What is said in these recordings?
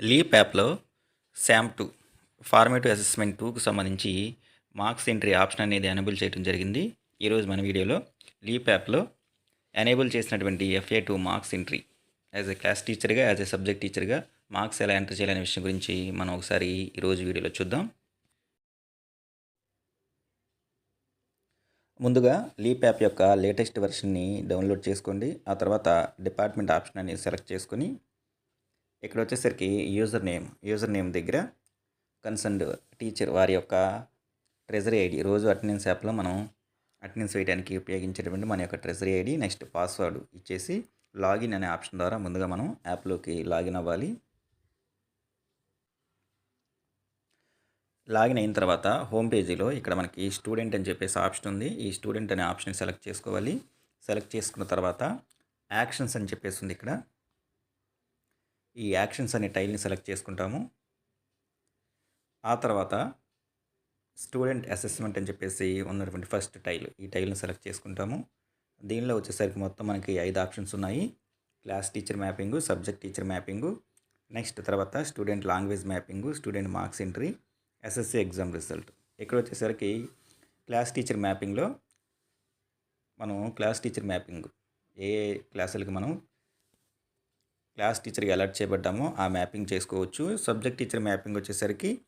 Leap యాప్లో శామ్ two formative assessment టూకు సంబంధించి మార్క్స్ ఎంట్రీ ఆప్షన్ అనేది ఎనేబుల్ చేయడం జరిగింది. ఈరోజు మన వీడియోలో లీప్ యాప్లో ఎనేబుల్ చేసినటువంటి FA two marks entry. As a class టీచర్గా యాజ్ ఎ సబ్జెక్ట్ టీచర్గా మార్క్స్ ఎలా ఎంటర్ చేయాలనే విషయం గురించి మనం ఒకసారి ఈరోజు వీడియోలో చూద్దాం. ముందుగా లీప్ యాప్ యొక్క లేటెస్ట్ వెర్షన్ని డౌన్లోడ్ చేసుకోండి. ఆ తర్వాత డిపార్ట్మెంట్ ఆప్షన్ అనేది సెలెక్ట్ చేసుకొని ఇక్కడ వచ్చేసరికి యూజర్ నేమ్ యూజర్ నేమ్ దగ్గర కన్సర్న్డ్ టీచర్ వారి యొక్క ట్రెజరీ ఐడి రోజు అటెండెన్స్ యాప్లో మనం అటెండెన్స్ వేయడానికి ఉపయోగించేటువంటి మన యొక్క ట్రెజరీ ఐడి నెక్స్ట్ పాస్వర్డ్ ఇచ్చేసి లాగిన్ అనే ఆప్షన్ ద్వారా ముందుగా మనం యాప్లోకి లాగిన్ అవ్వాలి. లాగిన్ అయిన తర్వాత హోమ్ పేజీలో ఇక్కడ మనకి స్టూడెంట్ అని చెప్పేసి ఆప్షన్ ఉంది. ఈ స్టూడెంట్ అనే ఆప్షన్ సెలెక్ట్ చేసుకోవాలి. సెలెక్ట్ చేసుకున్న తర్వాత యాక్షన్స్ అని చెప్పేసి ఉంది ఇక్కడ. ఈ యాక్షన్స్ అనే టైల్ని సెలెక్ట్ చేసుకుంటాము. ఆ తర్వాత స్టూడెంట్ అసెస్మెంట్ అని చెప్పేసి ఉన్నటువంటి ఫస్ట్ టైల్ ఈ టైల్ని సెలెక్ట్ చేసుకుంటాము. దీనిలో వచ్చేసరికి మొత్తం మనకి ఐదు ఆప్షన్స్ ఉన్నాయి. Class teacher mapping subject teacher mapping next తర్వాత student language mapping student marks entry SSC exam result. ఇక్కడ వచ్చేసరికి క్లాస్ టీచర్ మ్యాపింగ్లో మనం క్లాస్ టీచర్ మ్యాపింగ్ ఏ క్లాసులకి మనం క్లాస్ టీచర్కి అలర్ట్ చేయబడ్డామో ఆ మ్యాపింగ్ చేసుకోవచ్చు. సబ్జెక్ట్ టీచర్ మ్యాపింగ్ వచ్చేసరికి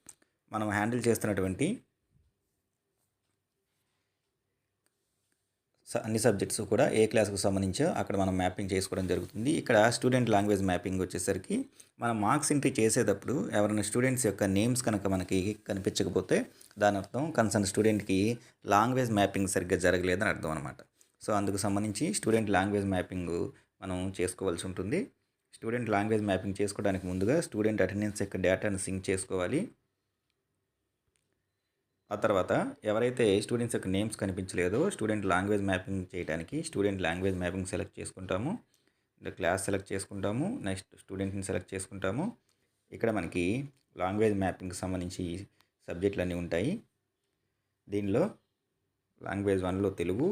మనం హ్యాండిల్ చేస్తున్నటువంటి స- అన్ని సబ్జెక్ట్స్ కూడా ఏ క్లాస్కి సంబంధించో అక్కడ మనం మ్యాపింగ్ చేసుకోవడం జరుగుతుంది. ఇక్కడ స్టూడెంట్ లాంగ్వేజ్ మ్యాపింగ్ వచ్చేసరికి మనం మార్క్స్ ఎంట్రీ చేసేటప్పుడు ఎవరైనా స్టూడెంట్స్ యొక్క నేమ్స్ కనుక మనకి కనిపించకపోతే దాని అర్థం కన్సర్న్ స్టూడెంట్కి లాంగ్వేజ్ మ్యాపింగ్ సరిగ్గా జరగలేదని అర్థం అనమాట సో అందుకు సంబంధించి స్టూడెంట్ లాంగ్వేజ్ మ్యాపింగ్ మనం చేసుకోవాల్సి ఉంటుంది. స్టూడెంట్ లాంగ్వేజ్ మ్యాపింగ్ చేసుకోవడానికి ముందుగా స్టూడెంట్ అటెండెన్స్ యొక్క డేటాను సింక్ చేసుకోవాలి. ఆ తర్వాత ఎవరైతే స్టూడెంట్స్ యొక్క నేమ్స్ కనిపించలేదో స్టూడెంట్ లాంగ్వేజ్ మ్యాపింగ్ చేయడానికి స్టూడెంట్ లాంగ్వేజ్ మ్యాపింగ్ సెలెక్ట్ చేసుకుంటాము. క్లాస్ సెలెక్ట్ చేసుకుంటాము. నెక్స్ట్ స్టూడెంట్ని సెలెక్ట్ చేసుకుంటాము. ఇక్కడ మనకి లాంగ్వేజ్ మ్యాపింగ్కి సంబంధించి సబ్జెక్టులు అన్నీ ఉంటాయి. దీనిలో లాంగ్వేజ్ వన్లో తెలుగు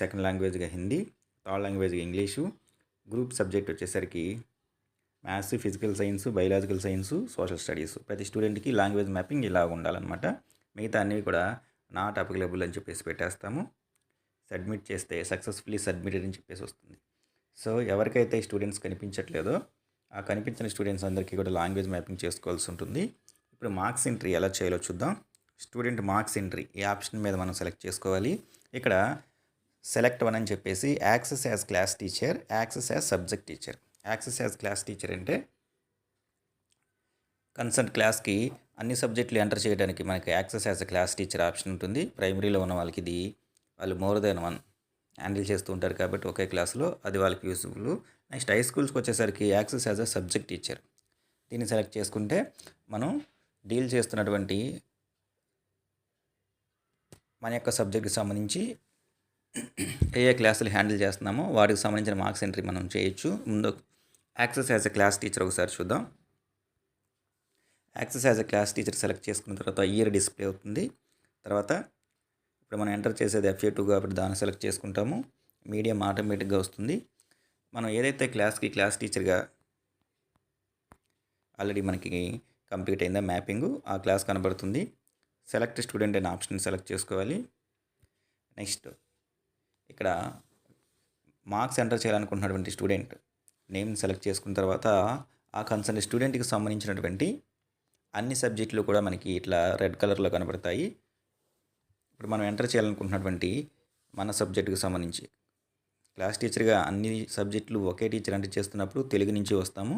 సెకండ్ లాంగ్వేజ్గా హిందీ థర్డ్ లాంగ్వేజ్గా ఇంగ్లీషు గ్రూప్ సబ్జెక్ట్ వచ్చేసరికి maths physical science biological science social studies. ప్రతి స్టూడెంట్కి లాంగ్వేజ్ మ్యాపింగ్ ఇలా ఉండాలన్నమాట. మిగతా అన్నీ కూడా నాట్ అప్లికబుల్ అని చెప్పేసి పెట్టేస్తాము. సబ్మిట్ చేస్తే సక్సెస్ఫుల్లీ సబ్మిటెడ్ అని చెప్పేసి వస్తుంది. సో ఎవరికైతే స్టూడెంట్స్ కనిపించట్లేదో ఆ కనిపించిన స్టూడెంట్స్ అందరికీ కూడా లాంగ్వేజ్ మ్యాపింగ్ చేసుకోవాల్సి ఉంటుంది. ఇప్పుడు మార్క్స్ ఎంట్రీ ఎలా చేయాలో చూద్దాం. స్టూడెంట్ మార్క్స్ ఎంట్రీ ఈ ఆప్షన్ మీద మనం సెలెక్ట్ చేసుకోవాలి? ఇక్కడ సెలెక్ట్ వన్ అని చెప్పేసి access as class teacher access as subject teacher. Access as class teacher అంటే కన్సర్న్ క్లాస్కి అన్ని సబ్జెక్టులు ఎంటర్ చేయడానికి మనకి access as a class teacher option ఉంటుంది. ప్రైమరీలో ఉన్న వాళ్ళకి ఇది వాళ్ళు మోర్ దెన్ వన్ హ్యాండిల్ చేస్తూ ఉంటారు కాబట్టి ఒకే క్లాస్లో అది వాళ్ళకి యూస్ఫుల్. నెక్స్ట్ హై స్కూల్స్కి వచ్చేసరికి access as a subject teacher. దీన్ని సెలెక్ట్ చేసుకుంటే మనం డీల్ చేస్తున్నటువంటి మన యొక్క సబ్జెక్ట్కి సంబంధించి ఏ ఏ క్లాసులు హ్యాండిల్ చేస్తున్నామో వాటికి సంబంధించిన మార్క్స్ ఎంట్రీ మనం చేయొచ్చు. ముందు access as a class teacher ఒకసారి చూద్దాం. Access as a class teacher select చేసుకున్న తర్వాత ఇయర్ డిస్ప్లే అవుతుంది. తర్వాత ఇప్పుడు మనం ఎంటర్ చేసేది ఎఫ్ఏ టూ కాబట్టి దాన్ని సెలెక్ట్ చేసుకుంటాము. మీడియం ఆటోమేటిక్గా వస్తుంది. మనం ఏదైతే క్లాస్కి క్లాస్ టీచర్గా ఆల్రెడీ మనకి కంప్లీట్ అయిందా మ్యాపింగ్ ఆ క్లాస్ కనబడుతుంది. సెలెక్ట్ స్టూడెంట్ అనే ఆప్షన్ సెలెక్ట్ చేసుకోవాలి. నెక్స్ట్ ఇక్కడ మార్క్స్ ఎంటర్ చేయాలనుకుంటున్నటువంటి స్టూడెంట్ నేమ్ సెలెక్ట్ చేసుకున్న తర్వాత ఆ కన్సర్న్ స్టూడెంట్కి సంబంధించినటువంటి అన్ని సబ్జెక్టులు కూడా మనకి ఇట్లా రెడ్ కలర్లో కనబడతాయి. ఇప్పుడు మనం ఎంటర్ చేయాలనుకుంటున్నటువంటి మన సబ్జెక్టుకి సంబంధించి క్లాస్ టీచర్గా అన్ని సబ్జెక్టులు ఒకే టీచర్ ఎంటర్ చేస్తున్నప్పుడు తెలుగు నుంచి వస్తాము.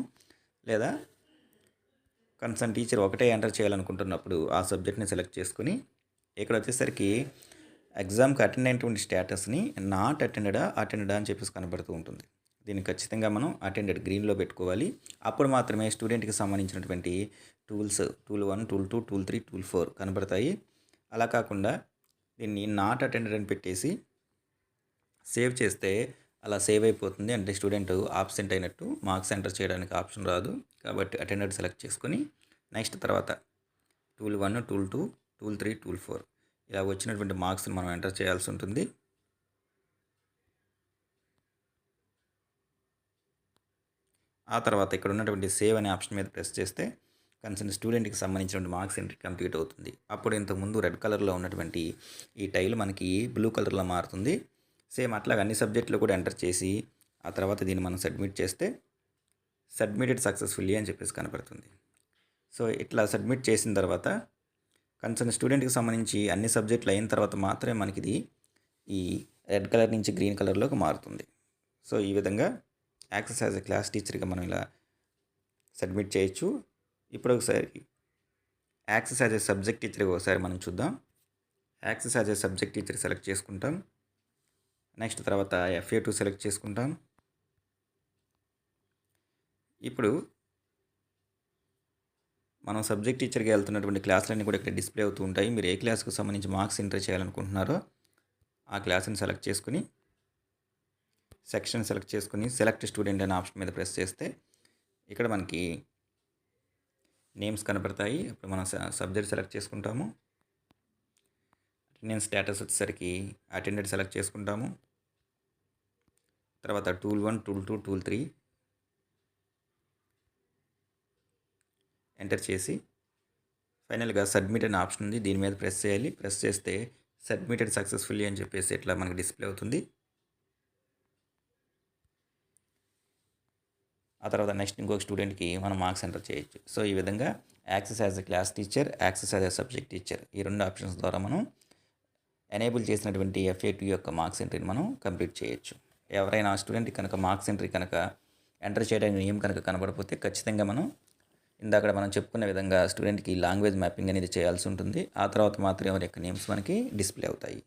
లేదా కన్సర్న్ టీచర్ ఒకటే ఎంటర్ చేయాలనుకుంటున్నప్పుడు ఆ సబ్జెక్ట్ని సెలెక్ట్ చేసుకుని ఇక్కడ వచ్చేసరికి ఎగ్జామ్కి అటెండ్ అయినటువంటి స్టేటస్ని నాట్ అటెండెడా అటెండెడా అని చెప్పేసి కనబడుతూ ఉంటుంది. దీన్ని ఖచ్చితంగా మనం అటెండెడ్ గ్రీన్లో పెట్టుకోవాలి. అప్పుడు మాత్రమే స్టూడెంట్కి సంబంధించినటువంటి tools tool one tool two tool three tool four కనబడతాయి. అలా కాకుండా దీన్ని నాట్ అటెండెడ్ అని పెట్టేసి సేవ్ చేస్తే అలా సేవ్ అయిపోతుంది. అంటే స్టూడెంట్ ఆబ్సెంట్ అయినట్టు మార్క్స్ ఎంటర్ చేయడానికి ఆప్షన్ రాదు. కాబట్టి అటెండెడ్ సెలెక్ట్ చేసుకొని నెక్స్ట్ తర్వాత tool one tool two tool three tool four ఇలా వచ్చినటువంటి మార్క్స్ని మనం ఎంటర్ చేయాల్సి ఉంటుంది. ఆ తర్వాత ఇక్కడ ఉన్నటువంటి సేవ్ అనే ఆప్షన్ మీద ప్రెస్ చేస్తే కన్సర్న్ స్టూడెంట్కి సంబంధించిన మార్క్స్ ఎంట్రీ కంప్లీట్ అవుతుంది. అప్పుడు ఇంతకుముందు రెడ్ కలర్లో ఉన్నటువంటి ఈ టైల్ మనకి బ్లూ కలర్లో మారుతుంది. సేమ్ అట్లాగే అన్ని సబ్జెక్టులు కూడా ఎంటర్ చేసి ఆ తర్వాత దీన్ని మనం సబ్మిట్ చేస్తే సబ్మిటెడ్ సక్సెస్ఫుల్లీ అని చెప్పేసి కనపడుతుంది. సో ఇట్లా సబ్మిట్ చేసిన తర్వాత కన్సర్న్ స్టూడెంట్కి సంబంధించి అన్ని సబ్జెక్టులు అయిన తర్వాత మాత్రమే మనకి ఇది ఈ రెడ్ కలర్ నుంచి గ్రీన్ కలర్లోకి మారుతుంది. సో ఈ విధంగా యాక్సెస్ యాజ్ ఎ క్లాస్ టీచర్గా మనం ఇలా సబ్మిట్ చేయొచ్చు. ఇప్పుడు ఒకసారి యాక్సెస్ యాజ్ ఎ సబ్జెక్ట్ టీచర్గా ఒకసారి మనం చూద్దాం. Access as a subject teacher select చేసుకుంటాం. నెక్స్ట్ తర్వాత ఎఫ్ఏ టూ సెలెక్ట్ చేసుకుంటాం. ఇప్పుడు మనం సబ్జెక్ట్ టీచర్కి వెళ్తున్నటువంటి క్లాసులన్నీ కూడా ఇక్కడ డిస్ప్లే అవుతూ ఉంటాయి. మీరు ఏ క్లాస్కు సంబంధించి మార్క్స్ ఎంటర్ చేయాలనుకుంటున్నారో ఆ క్లాస్ని సెలెక్ట్ చేసుకుని సెక్షన్ సెలెక్ట్ చేసుకుని సెలెక్ట్ స్టూడెంట్ అనే ఆప్షన్ మీద ప్రెస్ చేస్తే ఇక్కడ మనకి నేమ్స్ కనపడతాయి. ఇప్పుడు మనం సబ్జెక్ట్ సెలెక్ట్ చేసుకుంటాము. అటెండెన్స్ స్టేటస్ వచ్చేసరికి అటెండెడ్ సెలెక్ట్ చేసుకుంటాము. తర్వాత tool one tool two tool three enter చేసి ఫైనల్గా సబ్మిట్ అనే ఆప్షన్ ఉంది. దీని మీద ప్రెస్ చేయాలి. ప్రెస్ చేస్తే సబ్మిటెడ్ సక్సెస్ఫుల్లీ అని చెప్పేసి ఇట్లా మనకి డిస్ప్లే అవుతుంది. ఆ తర్వాత నెక్స్ట్ ఇంకొక స్టూడెంట్కి మనం మార్క్స్ ఎంటర్ చేయొచ్చు. సో ఈ విధంగా access as a class teacher access as a subject teacher ఈ రెండు ఆప్షన్స్ ద్వారా మనం ఎనేబుల్ చేసినటువంటి ఎఫ్ఏ టూ యొక్క మార్క్స్ ఎంట్రీని మనం కంప్లీట్ చేయొచ్చు. ఎవరైనా స్టూడెంట్ కనుక మార్క్స్ ఎంట్రీ కనుక ఎంటర్ చేయడానికి నియమం కనుక కనబడపోతే ఖచ్చితంగా మనం ఇందాక మనం చెప్పుకున్న విధంగా స్టూడెంట్కి లాంగ్వేజ్ మ్యాపింగ్ అనేది చేయాల్సి ఉంటుంది. ఆ తర్వాత మాత్రమే వారి యొక్క నేమ్స్ మనకి డిస్ప్లే అవుతాయి.